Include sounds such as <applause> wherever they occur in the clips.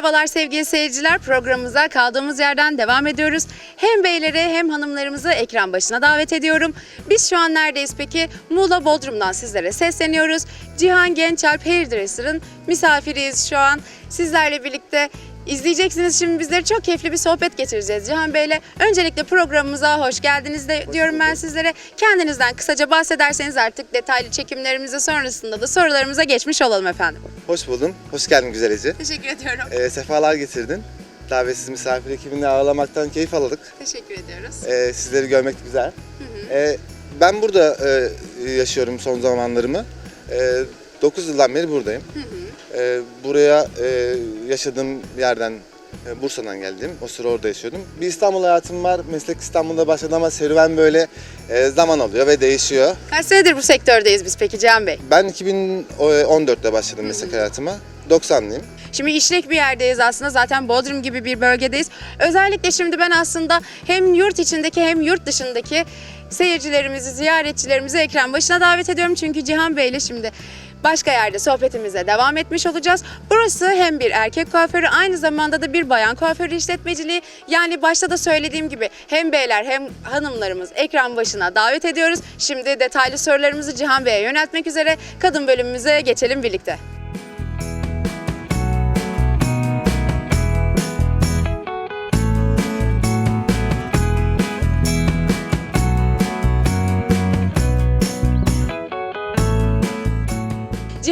Merhabalar sevgili seyirciler. Programımıza kaldığımız yerden devam ediyoruz. Hem beyleri hem hanımlarımızı ekran başına davet ediyorum. Biz şu an neredeyiz peki? Muğla Bodrum'dan sizlere sesleniyoruz. Cihan Gençalp Hairdresser'ın misafiriyiz şu an. Sizlerle birlikte izleyeceksiniz. Şimdi bizlere çok keyifli bir sohbet geçireceğiz Cihan Bey'le. Öncelikle programımıza hoş geldiniz de diyorum ben sizlere. Kendinizden kısaca bahsederseniz artık detaylı çekimlerimize sonrasında da sorularımıza geçmiş olalım efendim. Hoş buldum. Hoş geldin güzel Ece. Teşekkür ediyorum. Ee, sefalar getirdin. Davetsiz misafir ekibini ağırlamaktan keyif aldık. Teşekkür ediyoruz. Ee, sizleri görmek güzel. Ee, ben burada e, yaşıyorum son zamanlarımı. Ee, 9 yıldan beri buradayım. Ee, buraya e, yaşadığım yerden e, Bursa'dan geldim. O sıra orada yaşıyordum. Bir İstanbul hayatım var. Meslek İstanbul'da başladı ama serüven böyle e, zaman alıyor ve değişiyor. Kaç senedir bu sektördeyiz biz peki Cihan Bey? Ben 2014'te başladım meslek hayatıma. 90'lıyım. Şimdi işlek bir yerdeyiz aslında zaten Bodrum gibi bir bölgedeyiz. Özellikle şimdi ben aslında hem yurt içindeki hem yurt dışındaki seyircilerimizi, ziyaretçilerimizi ekran başına davet ediyorum. Çünkü Cihan Bey ile şimdi başka yerde sohbetimize devam etmiş olacağız. Burası hem bir erkek kuaförü aynı zamanda da bir bayan kuaförü işletmeciliği. Yani başta da söylediğim gibi hem beyler hem hanımlarımız ekran başına davet ediyoruz. Şimdi detaylı sorularımızı Cihan Bey'e yöneltmek üzere kadın bölümümüze geçelim birlikte.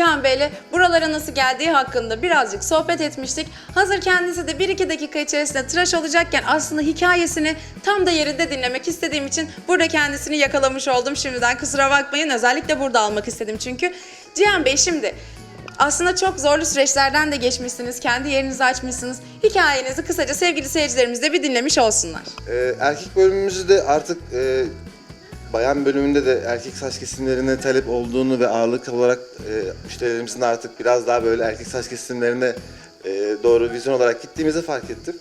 Cihan Bey'le buralara nasıl geldiği hakkında birazcık sohbet etmiştik. Hazır kendisi de 1-2 dakika içerisinde tıraş olacakken aslında hikayesini tam da yerinde dinlemek istediğim için burada kendisini yakalamış oldum. Şimdiden kusura bakmayın özellikle burada almak istedim çünkü. Cihan Bey şimdi aslında çok zorlu süreçlerden de geçmişsiniz. Kendi yerinizi açmışsınız. Hikayenizi kısaca sevgili seyircilerimiz de bir dinlemiş olsunlar. Ee, erkek bölümümüzü de artık e, bayan bölümünde de erkek saç kesimlerine talep olduğunu ve ağırlık olarak e, müşterilerimizin artık biraz daha böyle erkek saç kesimlerine e, doğru vizyon olarak gittiğimizi fark ettim.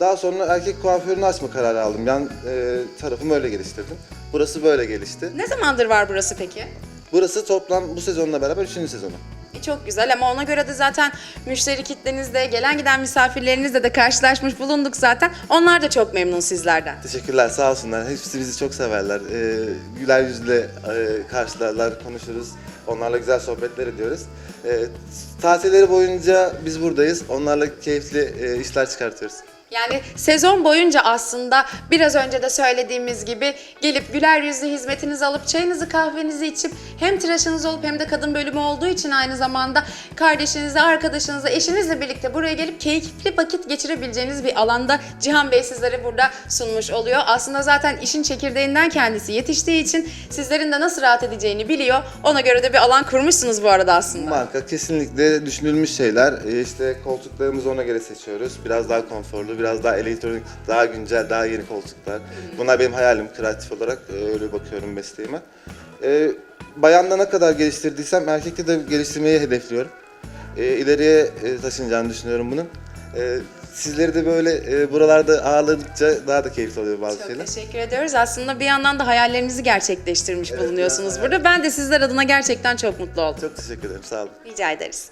Daha sonra erkek kuaförünü açma kararı aldım. Yan e, tarafımı öyle geliştirdim. Burası böyle gelişti. Ne zamandır var burası peki? Burası toplam bu sezonla beraber 3. sezonu. E, Çok güzel ama ona göre de zaten müşteri kitlenizde, gelen giden misafirlerinizle de karşılaşmış bulunduk zaten. Onlar da çok memnun sizlerden. Teşekkürler sağ olsunlar. Hepsi bizi çok severler. Ee, güler yüzle e, karşılarlar, konuşuruz. Onlarla güzel sohbetler ediyoruz. Ee, tatilleri boyunca biz buradayız. Onlarla keyifli e, işler çıkartıyoruz. Yani sezon boyunca aslında biraz önce de söylediğimiz gibi gelip güler yüzlü hizmetinizi alıp çayınızı kahvenizi içip hem tıraşınız olup hem de kadın bölümü olduğu için aynı zamanda kardeşinizle, arkadaşınızla, eşinizle birlikte buraya gelip keyifli vakit geçirebileceğiniz bir alanda Cihan Bey sizlere burada sunmuş oluyor. Aslında zaten işin çekirdeğinden kendisi yetiştiği için sizlerin de nasıl rahat edeceğini biliyor. Ona göre de bir alan kurmuşsunuz bu arada aslında. Marka kesinlikle düşünülmüş şeyler. Ee, işte koltuklarımızı ona göre seçiyoruz. Biraz daha konforlu, biraz daha elektronik, daha güncel, daha yeni koltuklar. Bunlar benim hayalim kreatif olarak. Ee, öyle bakıyorum mesleğime. Ee, bayanda ne kadar geliştirdiysem erkekte de geliştirmeyi hedefliyorum. Ee, ileriye e, taşınacağını düşünüyorum bunun. Ee, sizleri de böyle e, buralarda ağırladıkça daha da keyifli oluyor bazı Çok şeyler. teşekkür ediyoruz. Aslında bir yandan da hayallerinizi gerçekleştirmiş Evet, bulunuyorsunuz ya, burada. Ben de sizler adına gerçekten çok mutlu oldum. Çok teşekkür ederim, sağ olun. Rica ederiz.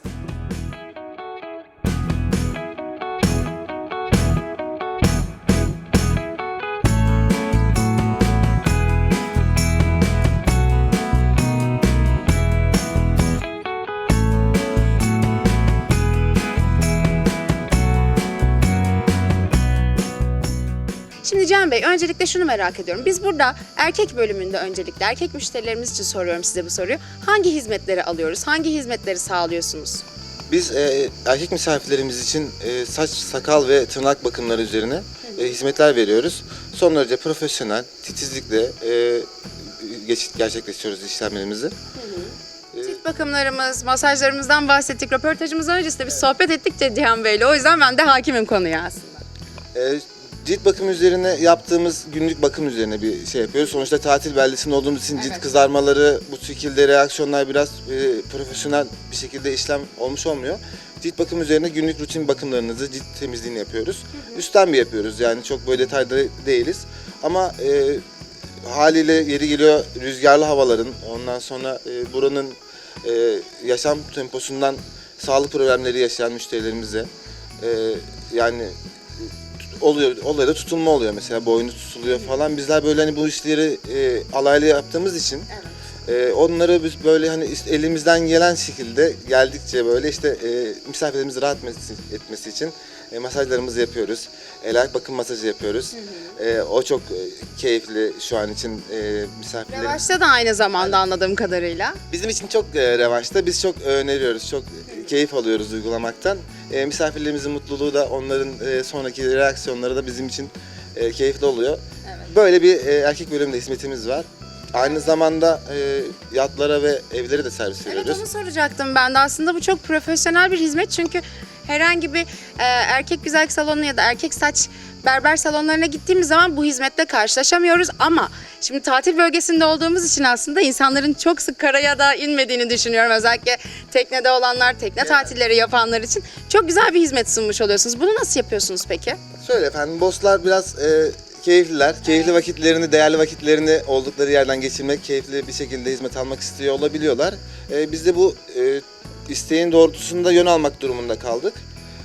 Can Bey öncelikle şunu merak ediyorum. Biz burada erkek bölümünde öncelikle erkek müşterilerimiz için soruyorum size bu soruyu. Hangi hizmetleri alıyoruz? Hangi hizmetleri sağlıyorsunuz? Biz e, erkek misafirlerimiz için e, saç, sakal ve tırnak bakımları üzerine e, hizmetler veriyoruz. Son derece profesyonel, titizlikle e, geç, gerçekleştiriyoruz işlemlerimizi. Cilt bakımlarımız, masajlarımızdan bahsettik. Röportajımızdan öncesinde biz sohbet ettik de Cihan Bey'le. O yüzden ben de hakimim konuya aslında. E, cilt bakım üzerine yaptığımız günlük bakım üzerine bir şey yapıyoruz. Sonuçta tatil beldesinde olduğumuz için cilt Evet. kızarmaları, bu şekilde reaksiyonlar biraz e, profesyonel bir şekilde işlem olmuş olmuyor. Cilt bakım üzerine günlük rutin bakımlarınızı, cilt temizliğini yapıyoruz. Üstten bir yapıyoruz yani çok böyle detayda değiliz. Ama e, haliyle yeri geliyor rüzgarlı havaların, ondan sonra e, buranın e, yaşam temposundan sağlık problemleri yaşayan müşterilerimize e, yani oluyor olayda tutulma oluyor mesela boynu tutuluyor falan. Bizler böyle hani bu işleri e, alaylı yaptığımız için e, onları biz böyle hani elimizden gelen şekilde geldikçe böyle işte e, misafirlerimizi rahat etmesi, etmesi için e, masajlarımızı yapıyoruz. El ayak bakım masajı yapıyoruz. E, o çok e, keyifli şu an için e, misafirlerimiz. Revaçta da aynı zamanda anladığım kadarıyla. Bizim için çok e, revaçta. Biz çok öneriyoruz. Çok keyif alıyoruz uygulamaktan. E, misafirlerimizin mutluluğu da onların e, sonraki reaksiyonları da bizim için e, keyifli oluyor. Böyle bir e, erkek bölümde hizmetimiz var. Aynı zamanda e, yatlara ve evlere de servis Evet veriyoruz. onu soracaktım ben de. Aslında bu çok profesyonel bir hizmet çünkü herhangi bir e, erkek güzellik salonu ya da erkek saç berber salonlarına gittiğimiz zaman bu hizmetle karşılaşamıyoruz ama şimdi tatil bölgesinde olduğumuz için aslında insanların çok sık karaya da inmediğini düşünüyorum. Özellikle teknede olanlar, tekne tatilleri yapanlar için çok güzel bir hizmet sunmuş oluyorsunuz. Bunu nasıl yapıyorsunuz peki? Şöyle efendim, bosslar biraz e, keyifliler. Keyifli vakitlerini, değerli vakitlerini oldukları yerden geçirmek, keyifli bir şekilde hizmet almak istiyor olabiliyorlar. E, biz de bu e, isteğin doğrultusunda yön almak durumunda kaldık.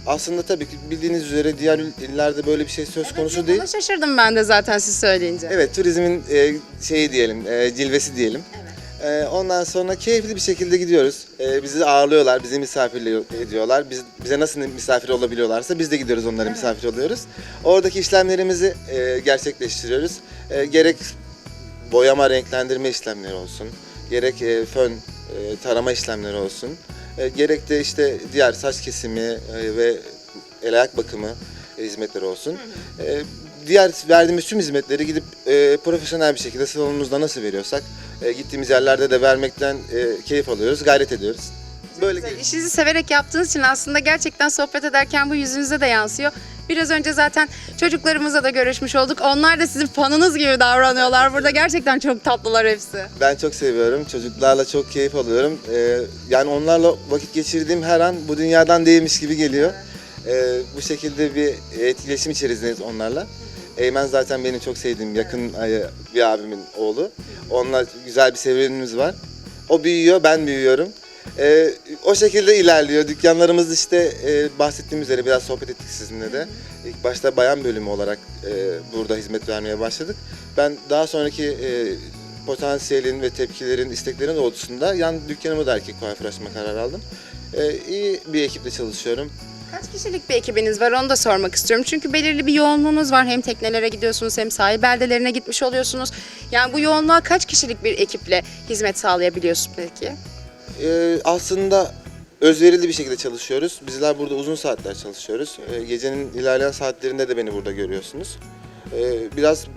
Aslında tabii ki bildiğiniz üzere diğer illerde böyle bir şey söz konusu değil. Buna şaşırdım ben de zaten siz söyleyince. Evet, turizmin e, şeyi diyelim, e, cilvesi diyelim. E, ondan sonra keyifli bir şekilde gidiyoruz. E, bizi ağırlıyorlar, bizi misafir ediyorlar. Biz, bize nasıl misafir olabiliyorlarsa biz de gidiyoruz onlara misafir oluyoruz. Oradaki işlemlerimizi e, gerçekleştiriyoruz. E, gerek boyama, renklendirme işlemleri olsun, gerek e, fön, e, tarama işlemleri olsun, e, gerek de işte diğer saç kesimi e, ve el ayak bakımı hizmetleri olsun. E, diğer verdiğimiz tüm hizmetleri gidip e, profesyonel bir şekilde salonumuzda nasıl veriyorsak e, gittiğimiz yerlerde de vermekten e, keyif alıyoruz, gayret ediyoruz. Böyle Güzel. İşinizi severek yaptığınız için aslında gerçekten sohbet ederken bu yüzünüze de yansıyor. Biraz önce zaten çocuklarımızla da görüşmüş olduk. Onlar da sizin fanınız gibi davranıyorlar. Burada gerçekten çok tatlılar hepsi. Ben çok seviyorum. Çocuklarla çok keyif alıyorum. Ee, yani onlarla vakit geçirdiğim her an bu dünyadan değilmiş gibi geliyor. Ee, bu şekilde bir etkileşim içerisindeyiz onlarla. Eymen zaten benim çok sevdiğim yakın bir abimin oğlu. Onunla güzel bir serüvenimiz var. O büyüyor, ben büyüyorum. Ee, o şekilde ilerliyor. Dükkanlarımız işte e, bahsettiğim üzere biraz sohbet ettik sizinle de. İlk başta bayan bölümü olarak e, burada hizmet vermeye başladık. Ben daha sonraki e, potansiyelin ve tepkilerin, isteklerin doğrultusunda yan dükkanımı da erkek kuaför açma kararı aldım. E, iyi bir ekiple çalışıyorum. Kaç kişilik bir ekibiniz var onu da sormak istiyorum. Çünkü belirli bir yoğunluğunuz var. Hem teknelere gidiyorsunuz hem sahil beldelerine gitmiş oluyorsunuz. Yani bu yoğunluğa kaç kişilik bir ekiple hizmet sağlayabiliyorsunuz peki? E, aslında özverili bir şekilde çalışıyoruz. Bizler burada uzun saatler çalışıyoruz. E, gecenin ilerleyen saatlerinde de beni burada görüyorsunuz. E, biraz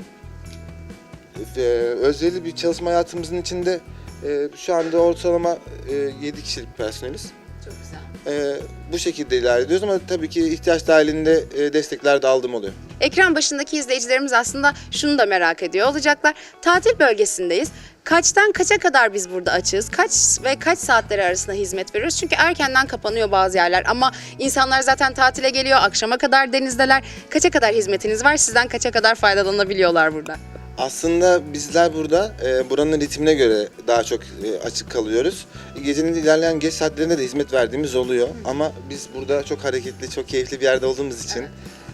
e, özverili bir çalışma hayatımızın içinde e, şu anda ortalama e, 7 kişilik personeliz. Çok güzel. Ee, bu şekilde ilerliyoruz ama tabii ki ihtiyaç dahilinde e, destekler de aldığım oluyor. Ekran başındaki izleyicilerimiz aslında şunu da merak ediyor olacaklar. Tatil bölgesindeyiz. Kaçtan kaça kadar biz burada açığız? Kaç ve kaç saatleri arasında hizmet veriyoruz? Çünkü erkenden kapanıyor bazı yerler ama insanlar zaten tatile geliyor. Akşama kadar denizdeler. Kaça kadar hizmetiniz var? Sizden kaça kadar faydalanabiliyorlar burada? Aslında bizler burada e, buranın ritmine göre daha çok e, açık kalıyoruz. Gecenin ilerleyen geç saatlerinde de hizmet verdiğimiz oluyor ama biz burada çok hareketli, çok keyifli bir yerde olduğumuz için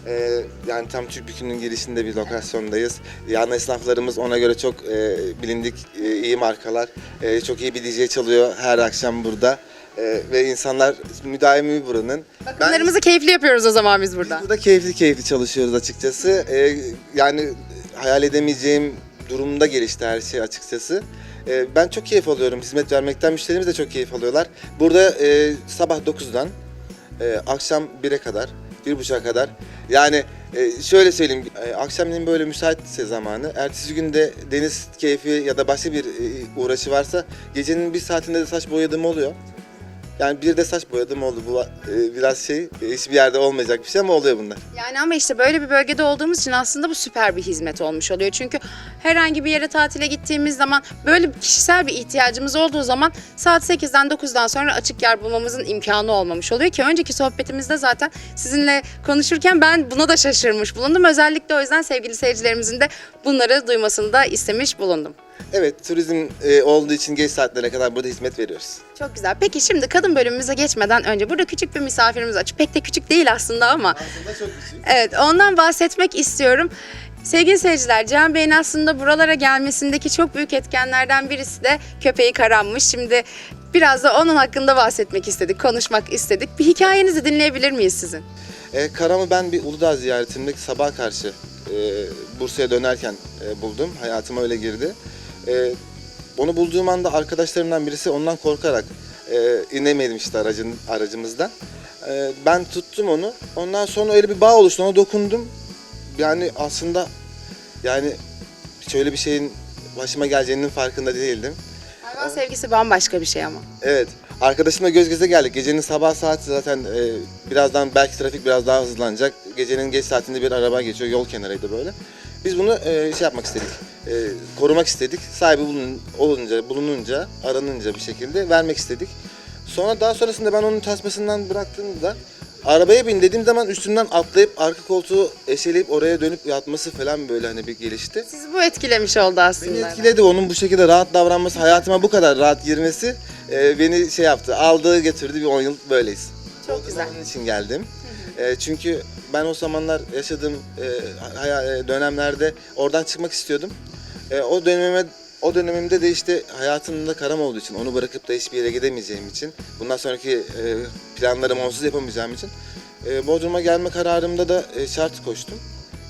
e, yani tam Türk Bükü'nün girişinde bir lokasyondayız. Yan esnaflarımız ona göre çok e, bilindik e, iyi markalar. E, çok iyi bir DJ çalıyor her akşam burada. E, ve insanlar müdaimi buranın. Bakımlarımızı keyifli yapıyoruz o zaman biz burada. Biz burada keyifli keyifli çalışıyoruz açıkçası. Ee, yani hayal edemeyeceğim durumda gelişti her şey açıkçası. Ee, ben çok keyif alıyorum hizmet vermekten. Müşterimiz de çok keyif alıyorlar. Burada e, sabah 9'dan e, akşam 1'e kadar, 1.30'a kadar. Yani e, şöyle söyleyeyim, e, akşamleyin böyle müsaitse zamanı, ertesi günde deniz keyfi ya da başka bir e, uğraşı varsa gecenin bir saatinde de saç boyadığım oluyor. Yani bir de saç boyadım oldu. Bu e, biraz şey, e, hiçbir yerde olmayacak bir şey ama oluyor bunlar. Yani ama işte böyle bir bölgede olduğumuz için aslında bu süper bir hizmet olmuş oluyor. Çünkü herhangi bir yere tatile gittiğimiz zaman böyle bir kişisel bir ihtiyacımız olduğu zaman saat 8'den 9'dan sonra açık yer bulmamızın imkanı olmamış oluyor ki önceki sohbetimizde zaten sizinle konuşurken ben buna da şaşırmış bulundum. Özellikle o yüzden sevgili seyircilerimizin de bunları duymasını da istemiş bulundum. Evet, turizm e, olduğu için geç saatlere kadar burada hizmet veriyoruz. Çok güzel. Peki şimdi kadın bölümümüze geçmeden önce burada küçük bir misafirimiz var. Pek de küçük değil aslında ama. Aslında çok küçük. Evet ondan bahsetmek istiyorum. Sevgili seyirciler, Cihan Bey'in aslında buralara gelmesindeki çok büyük etkenlerden birisi de köpeği Karan'mış. Şimdi biraz da onun hakkında bahsetmek istedik, konuşmak istedik. Bir hikayenizi dinleyebilir miyiz sizin? E, Karam'ı ben bir Uludağ ziyaretimde sabah karşı e, Bursa'ya dönerken e, buldum. Hayatıma öyle girdi. E, onu bulduğum anda arkadaşlarımdan birisi ondan korkarak e, inemedim işte aracın, aracımızdan. E, ben tuttum onu. Ondan sonra öyle bir bağ oluştu. Ona dokundum. Yani aslında yani şöyle bir şeyin başıma geleceğinin farkında değildim. Hayvan sevgisi bambaşka bir şey ama. Evet. Arkadaşımla göz göze geldik. Gecenin sabah saati zaten e, birazdan belki trafik biraz daha hızlanacak. Gecenin geç saatinde bir araba geçiyor. Yol kenarıydı böyle. Biz bunu e, şey yapmak istedik. e, korumak istedik. Sahibi bulun, olunca, bulununca, aranınca bir şekilde vermek istedik. Sonra daha sonrasında ben onun tasmasından bıraktığımda arabaya bin dediğim zaman üstünden atlayıp arka koltuğu eşeleyip oraya dönüp yatması falan böyle hani bir gelişti. Sizi bu etkilemiş oldu aslında. Beni etkiledi onun bu şekilde rahat davranması, hayatıma bu kadar rahat girmesi e, beni şey yaptı. Aldığı götürdü bir 10 yıl böyleyiz. Çok güzel. Onun için geldim. E, çünkü ben o zamanlar yaşadığım e, e, dönemlerde oradan çıkmak istiyordum. E, o dönemime o dönemimde de işte hayatımda karam olduğu için, onu bırakıp da hiçbir yere gidemeyeceğim için, bundan sonraki e, planlarımı onsuz yapamayacağım için e, Bodrum'a gelme kararımda da e, şart koştum.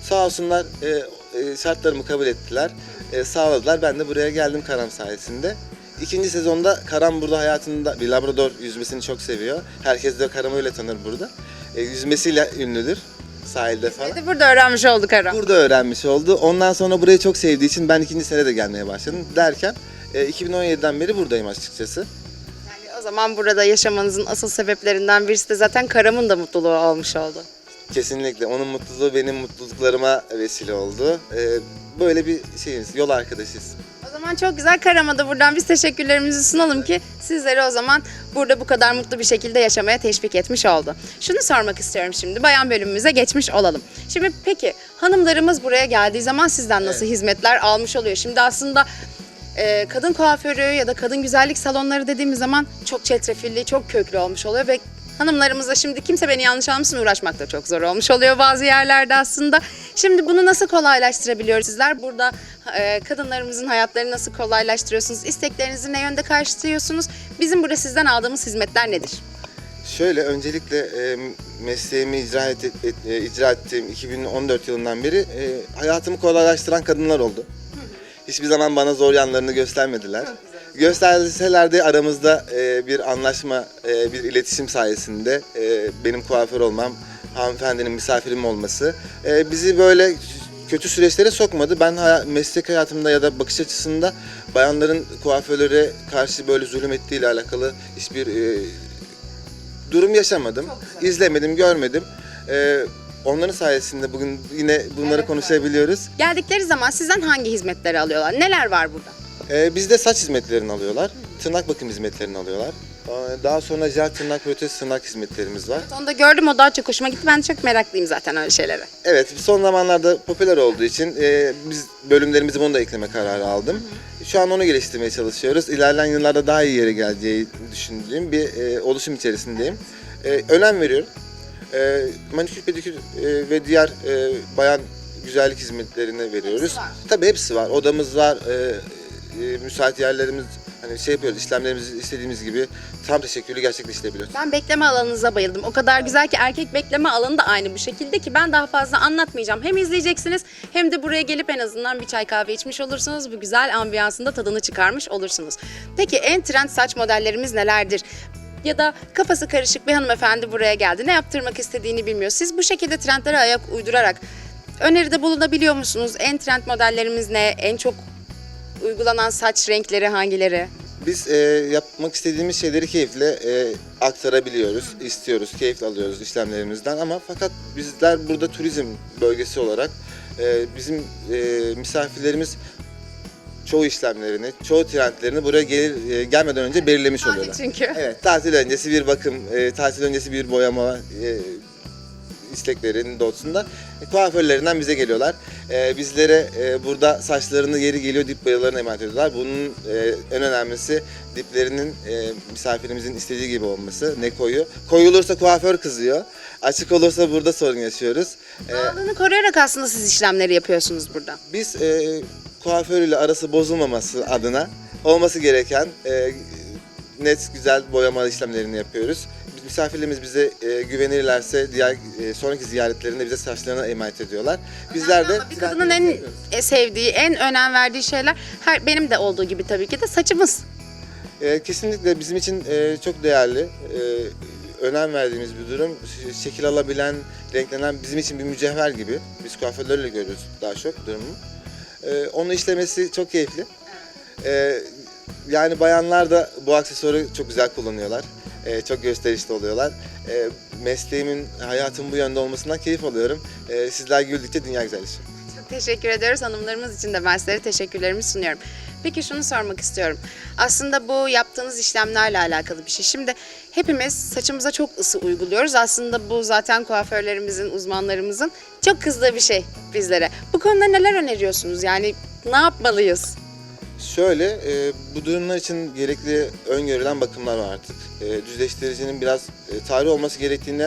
Sağ olsunlar e, e, şartlarımı kabul ettiler, e, sağladılar. Ben de buraya geldim Karam sayesinde. İkinci sezonda Karam burada hayatında bir Labrador yüzmesini çok seviyor. Herkes de Karam'ı öyle tanır burada. E, yüzmesiyle ünlüdür sahilde falan. De burada öğrenmiş olduk Aram. Burada öğrenmiş oldu. Ondan sonra burayı çok sevdiği için ben ikinci sene de gelmeye başladım. Derken e, 2017'den beri buradayım açıkçası. Yani o zaman burada yaşamanızın asıl sebeplerinden birisi de zaten Karam'ın da mutluluğu olmuş oldu. Kesinlikle onun mutluluğu benim mutluluklarıma vesile oldu. E, böyle bir şeyiz, yol arkadaşıyız. Zaman çok güzel Karam'a da buradan biz teşekkürlerimizi sunalım ki sizleri o zaman burada bu kadar mutlu bir şekilde yaşamaya teşvik etmiş oldu. Şunu sormak istiyorum şimdi bayan bölümümüze geçmiş olalım. Şimdi peki hanımlarımız buraya geldiği zaman sizden nasıl hizmetler almış oluyor? Şimdi aslında e, kadın kuaförü ya da kadın güzellik salonları dediğimiz zaman çok çetrefilli, çok köklü olmuş oluyor ve hanımlarımızla şimdi kimse beni yanlış almasın uğraşmak da çok zor olmuş oluyor bazı yerlerde aslında. Şimdi bunu nasıl kolaylaştırabiliyoruz sizler? Burada e, kadınlarımızın hayatlarını nasıl kolaylaştırıyorsunuz? İsteklerinizi ne yönde karşılıyorsunuz? Bizim burada sizden aldığımız hizmetler nedir? Şöyle öncelikle e, mesleğimi icra, et, et- e, icra ettiğim 2014 yılından beri e, hayatımı kolaylaştıran kadınlar oldu. Hiçbir zaman bana zor yanlarını göstermediler. Gösterseler de aramızda e, bir anlaşma, e, bir iletişim sayesinde e, benim kuaför olmam, hanımefendinin misafirim olması e, bizi böyle kötü süreçlere sokmadı. Ben meslek hayatımda ya da bakış açısında bayanların kuaförlere karşı böyle zulüm ettiğiyle alakalı hiçbir e, durum yaşamadım. İzlemedim, görmedim. Ee, onların sayesinde bugün yine bunları Evet, konuşabiliyoruz. Geldikleri zaman sizden hangi hizmetleri alıyorlar? Neler var burada? Ee, bizde saç hizmetlerini alıyorlar. Tırnak bakım hizmetlerini alıyorlar. Ee, Daha sonra jel tırnak, protez tırnak hizmetlerimiz var. Onu da gördüm o daha çok hoşuma gitti. Ben çok meraklıyım zaten öyle şeylere. Evet, son zamanlarda popüler olduğu için e, biz bölümlerimizi bunu da ekleme kararı aldım. Şu an onu geliştirmeye çalışıyoruz. İlerleyen yıllarda daha iyi yere geleceği düşündüğüm bir e, oluşum içerisindeyim. E, önem veriyorum. E, manikür, pedikür e, ve diğer e, bayan güzellik hizmetlerine veriyoruz. Hepsi var. Tabii hepsi var. Odamız var, e, e, müsait yerlerimiz, hani şey yapıyoruz, işlemlerimizi istediğimiz gibi tam teşekkürlü gerçekleştirebiliyoruz. Ben bekleme alanınıza bayıldım. O kadar güzel ki erkek bekleme alanı da aynı bu şekilde ki ben daha fazla anlatmayacağım. Hem izleyeceksiniz hem de buraya gelip en azından bir çay kahve içmiş olursunuz. Bu güzel ambiyansın da tadını çıkarmış olursunuz. Peki en trend saç modellerimiz nelerdir? Ya da kafası karışık bir hanımefendi buraya geldi. Ne yaptırmak istediğini bilmiyor. Siz bu şekilde trendlere ayak uydurarak öneride bulunabiliyor musunuz? En trend modellerimiz ne? En çok uygulanan saç renkleri hangileri? Biz e, yapmak istediğimiz şeyleri keyifle e, aktarabiliyoruz, istiyoruz, keyif alıyoruz işlemlerimizden ama fakat bizler burada turizm bölgesi olarak e, bizim e, misafirlerimiz çoğu işlemlerini, çoğu trendlerini buraya gelir, e, gelmeden önce belirlemiş oluyorlar. çünkü. Evet, tatil öncesi bir bakım, e, tatil öncesi bir boyama, e, isteklerinin doğrultusunda kuaförlerinden bize geliyorlar. E, bizlere e, burada saçlarını yeri geliyor dip boyalarını emanet ediyorlar. Bunun e, en önemlisi diplerinin e, misafirimizin istediği gibi olması. Ne koyu? Koyulursa kuaför kızıyor. Açık olursa burada sorun yaşıyoruz. Doğallığını koruyarak aslında siz işlemleri yapıyorsunuz burada. biz e, kuaförüyle arası bozulmaması adına olması gereken e, net güzel boyama işlemlerini yapıyoruz. Misafirlerimiz bize e, güvenirlerse diğer e, sonraki ziyaretlerinde bize saçlarına emanet ediyorlar. Bizler de bir kadının en sevdiği, en önem verdiği şeyler her benim de olduğu gibi tabii ki de saçımız. E, kesinlikle bizim için e, çok değerli, e, önem verdiğimiz bir durum. Ş- Şekil alabilen, renklenen bizim için bir mücevher gibi. Biz kuaförlerle görüyoruz daha çok durumu. E, onu işlemesi çok keyifli. E, yani bayanlar da bu aksesuarı çok güzel kullanıyorlar. E, çok gösterişli oluyorlar. E, mesleğimin, hayatım bu yönde olmasından keyif alıyorum. E, sizler güldükçe dünya güzelleşiyor. Çok teşekkür ediyoruz. Hanımlarımız için de ben sizlere teşekkürlerimi sunuyorum. Peki şunu sormak istiyorum. Aslında bu yaptığınız işlemlerle alakalı bir şey. Şimdi hepimiz saçımıza çok ısı uyguluyoruz. Aslında bu zaten kuaförlerimizin, uzmanlarımızın çok kızdığı bir şey bizlere. Bu konuda neler öneriyorsunuz? Yani ne yapmalıyız? Şöyle, e, bu durumlar için gerekli öngörülen bakımlar var artık. E, düzleştiricinin biraz e, tarih olması gerektiğine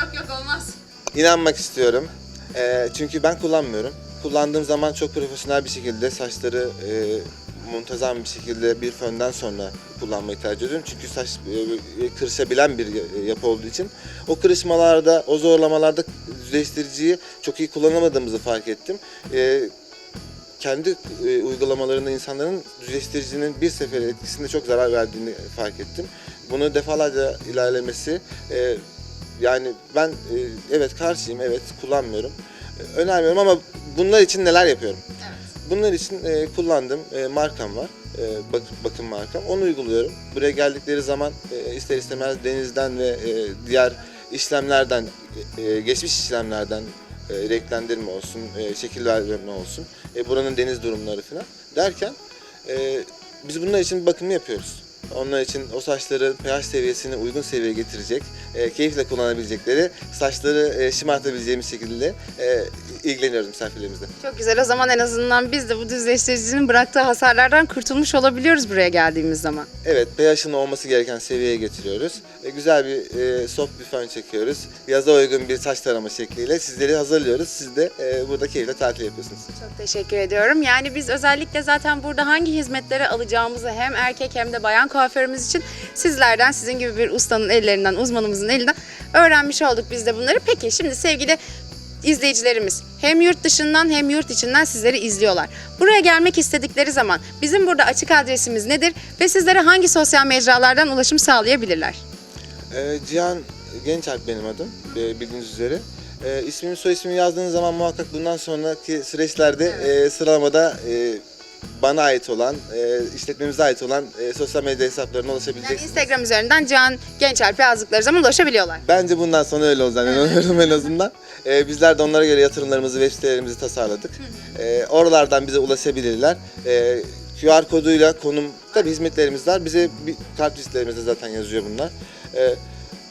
Yok yok olmaz. inanmak istiyorum. E, çünkü ben kullanmıyorum. Kullandığım zaman çok profesyonel bir şekilde saçları e, muntazam bir şekilde bir fönden sonra kullanmayı tercih ediyorum. Çünkü saç e, kırışabilen bir ya- yapı olduğu için o kırışmalarda, o zorlamalarda düzleştiriciyi çok iyi kullanamadığımızı fark ettim. E, kendi e, uygulamalarında insanların düzleştiricinin bir sefer etkisinde çok zarar verdiğini fark ettim. Bunu defalarca ilerlemesi e, yani ben e, evet karşıyım, evet kullanmıyorum. E, önermiyorum ama bunlar için neler yapıyorum? Bunlar için e, kullandığım e, markam var. E, bak, bakım markam. Onu uyguluyorum. Buraya geldikleri zaman e, ister istemez denizden ve e, diğer işlemlerden, e, geçmiş işlemlerden e, renklendirme olsun, e, şekil verme olsun, e, buranın deniz durumları falan derken e, biz bunlar için bakımı yapıyoruz. Onlar için o saçları pH seviyesine uygun seviyeye getirecek, e, keyifle kullanabilecekleri, saçları e, şımartabileceğimiz şekilde e, ilgileniyoruz misafirlerimizle. Çok güzel. O zaman en azından biz de bu düzleştiricinin bıraktığı hasarlardan kurtulmuş olabiliyoruz buraya geldiğimiz zaman. Evet, pH'ın olması gereken seviyeye getiriyoruz. E, güzel bir e, soft bir fön çekiyoruz. Yaza uygun bir saç tarama şekliyle sizleri hazırlıyoruz. Siz de e, burada keyifle tatil yapıyorsunuz. Çok teşekkür ediyorum. Yani biz özellikle zaten burada hangi hizmetleri alacağımızı hem erkek hem de bayan kuaförümüz için sizlerden, sizin gibi bir ustanın ellerinden, uzmanımızın elinden öğrenmiş olduk biz de bunları. Peki şimdi sevgili izleyicilerimiz hem yurt dışından hem yurt içinden sizleri izliyorlar. Buraya gelmek istedikleri zaman bizim burada açık adresimiz nedir ve sizlere hangi sosyal mecralardan ulaşım sağlayabilirler? E, Cihan Gençalp benim adım, e, bildiğiniz üzere. E, ismimi, soy ismimi yazdığınız zaman muhakkak bundan sonraki süreçlerde e, sıralamada e, bana ait olan, e, işletmemize ait olan e, sosyal medya hesaplarına Yani ulaşabileceksiniz. Instagram üzerinden Can Gençalp yazdıkları zaman ulaşabiliyorlar. Bence bundan sonra öyle olacağını inanıyorum en azından. Ee, <laughs> bizler de onlara göre yatırımlarımızı, web sitelerimizi tasarladık. Ee, oralardan bize ulaşabilirler. Ee, QR koduyla konum, tabii hizmetlerimiz var. Bize bir kart listelerimizde zaten yazıyor bunlar. Ee,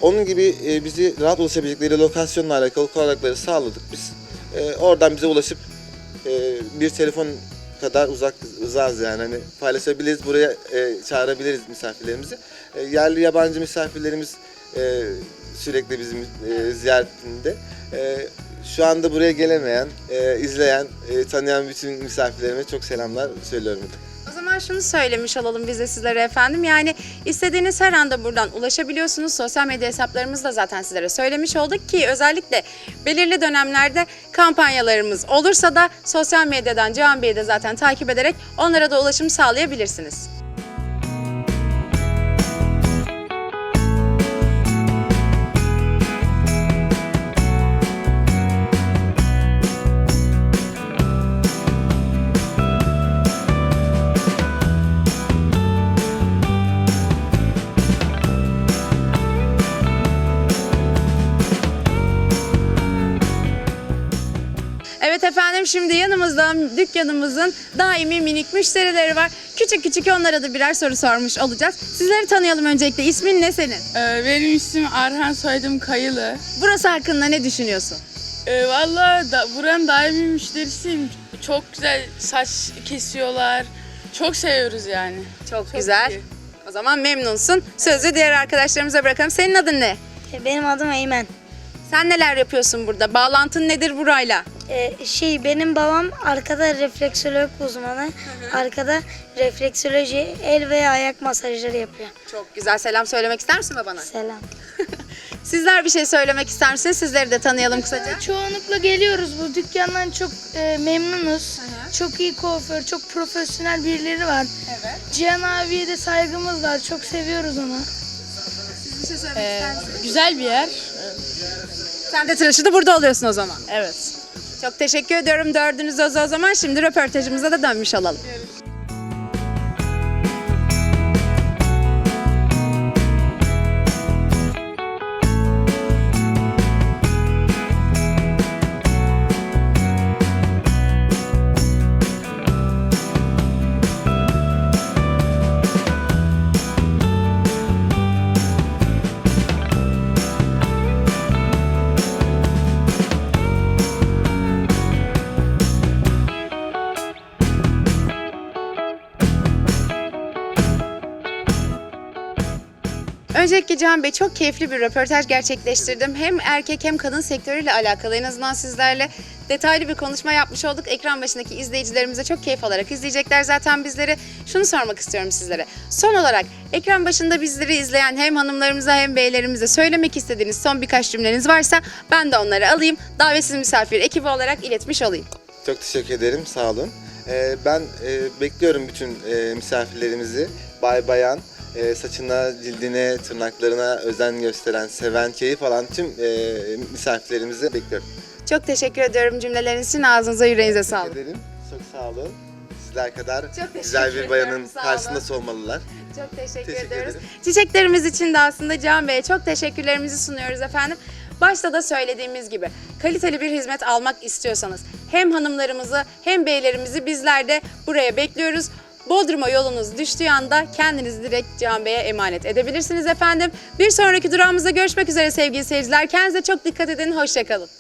onun gibi e, bizi rahat ulaşabilecekleri lokasyonla alakalı kolaylıkları sağladık biz. Ee, oradan bize ulaşıp e, bir telefon kadar uzak uzağız yani hani paylaşabiliriz buraya e, çağırabiliriz misafirlerimizi. E, yerli yabancı misafirlerimiz e, sürekli bizim e, ziyaretinde. E, şu anda buraya gelemeyen, e, izleyen, e, tanıyan bütün misafirlerime çok selamlar söylüyorum. Şunu söylemiş olalım biz de sizlere efendim. Yani istediğiniz her anda buradan ulaşabiliyorsunuz. Sosyal medya hesaplarımızı da zaten sizlere söylemiş olduk ki özellikle belirli dönemlerde kampanyalarımız olursa da sosyal medyadan Cihan Bey'i de zaten takip ederek onlara da ulaşım sağlayabilirsiniz. Efendim şimdi yanımızda dükkanımızın daimi minik müşterileri var. Küçük küçük onlara da birer soru sormuş olacağız. Sizleri tanıyalım öncelikle. İsmin ne senin? Ee, benim ismim Arhan, soyadım Kayılı. Burası hakkında ne düşünüyorsun? Ee, Valla da, buranın daimi müşterisiyim. Çok güzel saç kesiyorlar. Çok seviyoruz yani. Çok, güzel. iyi. O zaman memnunsun. Sözü diğer arkadaşlarımıza bırakalım. Senin adın ne? Benim adım Eymen. Sen neler yapıyorsun burada? Bağlantın nedir burayla? Ee, şey benim babam arkada refleksoloji uzmanı. Arkada refleksoloji el ve ayak masajları yapıyor. Çok güzel. Selam söylemek ister misin babana? Selam. <laughs> Sizler bir şey söylemek ister misiniz? Sizleri de tanıyalım kısaca. Çoğunlukla geliyoruz bu dükkandan çok e, memnunuz. Çok iyi kuaför, çok profesyonel birileri var. Evet. Cihan abiye de saygımız var. Çok seviyoruz onu. Bir şey söylemek ister misin? Güzel bir yer. Sen de tıraşı da burada oluyorsun o zaman. Evet. Çok teşekkür ediyorum dördünüz o o zaman. Şimdi röportajımıza da dönmüş olalım. Öncelikle Cihan Bey çok keyifli bir röportaj gerçekleştirdim. Hem erkek hem kadın sektörüyle alakalı en azından sizlerle detaylı bir konuşma yapmış olduk. Ekran başındaki izleyicilerimize çok keyif alarak izleyecekler zaten bizleri. Şunu sormak istiyorum sizlere. Son olarak ekran başında bizleri izleyen hem hanımlarımıza hem beylerimize söylemek istediğiniz son birkaç cümleniz varsa ben de onları alayım. Davetsiz misafir ekibi olarak iletmiş olayım. Çok teşekkür ederim, sağ olun. Ee, ben e, bekliyorum bütün e, misafirlerimizi. Bay bayan, e, saçına, cildine, tırnaklarına özen gösteren, seven, keyif alan tüm e, misafirlerimizi bekliyorum. Çok teşekkür ediyorum cümleleriniz için. Ağzınıza yüreğinize Teşekkür sağlık. ederim. Çok sağ olun. Sizler kadar teşekkür güzel bir bayanın karşısında olun. olmalılar. Çok teşekkür, Teşekkür ediyoruz. ederim. Çiçeklerimiz için de aslında Can Bey'e çok teşekkürlerimizi sunuyoruz efendim. Başta da söylediğimiz gibi kaliteli bir hizmet almak istiyorsanız hem hanımlarımızı hem beylerimizi bizler de buraya bekliyoruz. Bodrum'a yolunuz düştüğü anda kendinizi direkt Can Bey'e emanet edebilirsiniz efendim. Bir sonraki durağımızda görüşmek üzere sevgili seyirciler. Kendinize çok dikkat edin. Hoşçakalın.